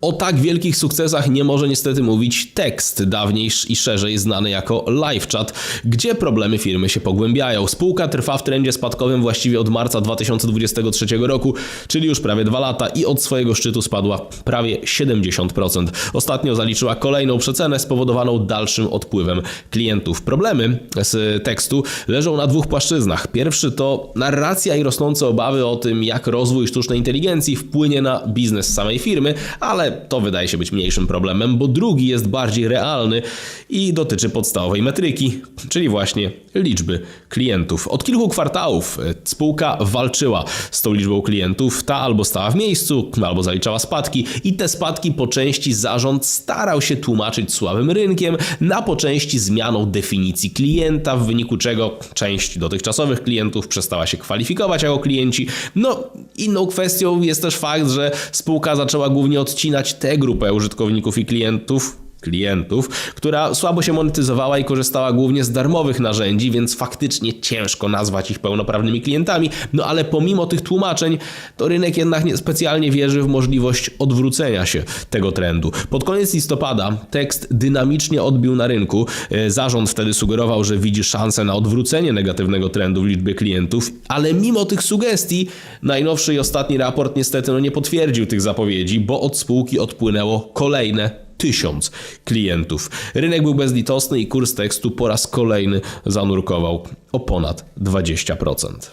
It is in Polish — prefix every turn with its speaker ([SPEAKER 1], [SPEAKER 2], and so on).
[SPEAKER 1] O tak wielkich sukcesach nie może niestety mówić tekst, dawniej i szerzej znany jako LiveChat, gdzie problemy firmy się pogłębiają. Spółka trwa w trendzie spadkowym właściwie od marca 2023 roku, czyli już prawie dwa lata i od swojego szczytu spadła prawie 70%. Ostatnio zaliczyła kolejną przecenę spowodowaną dalszym odpływem klientów. Problemy z tekstu leżą na dwóch płaszczyznach. Pierwszy to narracja i rosnące obawy o tym, jak rozwój sztucznej inteligencji wpłynie na biznes samej firmy, ale to wydaje się być mniejszym problemem, bo drugi jest bardziej realny i dotyczy podstawowej metryki, czyli właśnie liczby klientów. Od kilku kwartałów e, spółka walczyła z tą liczbą klientów, ta albo stała w miejscu, albo zaliczała spadki i te spadki po części zarząd starał się tłumaczyć słabym rynkiem, na po części zmianą definicji klienta, w wyniku czego część dotychczasowych klientów przestała się kwalifikować jako klienci. No, inną kwestią jest też fakt, że spółka zaczęła głównie odcinać tę grupę użytkowników i klientów, klientów, która słabo się monetyzowała i korzystała głównie z darmowych narzędzi, więc faktycznie ciężko nazwać ich pełnoprawnymi klientami. No ale pomimo tych tłumaczeń, to rynek jednak nie specjalnie wierzy w możliwość odwrócenia się tego trendu. Pod koniec listopada tekst dynamicznie odbił na rynku. E, Zarząd wtedy sugerował, że widzi szansę na odwrócenie negatywnego trendu w liczbie klientów, ale mimo tych sugestii, najnowszy i ostatni raport niestety no nie potwierdził tych zapowiedzi, bo od spółki odpłynęło kolejne tysiąc klientów. Rynek był bezlitosny i kurs tekstu po raz kolejny zanurkował o ponad 20%.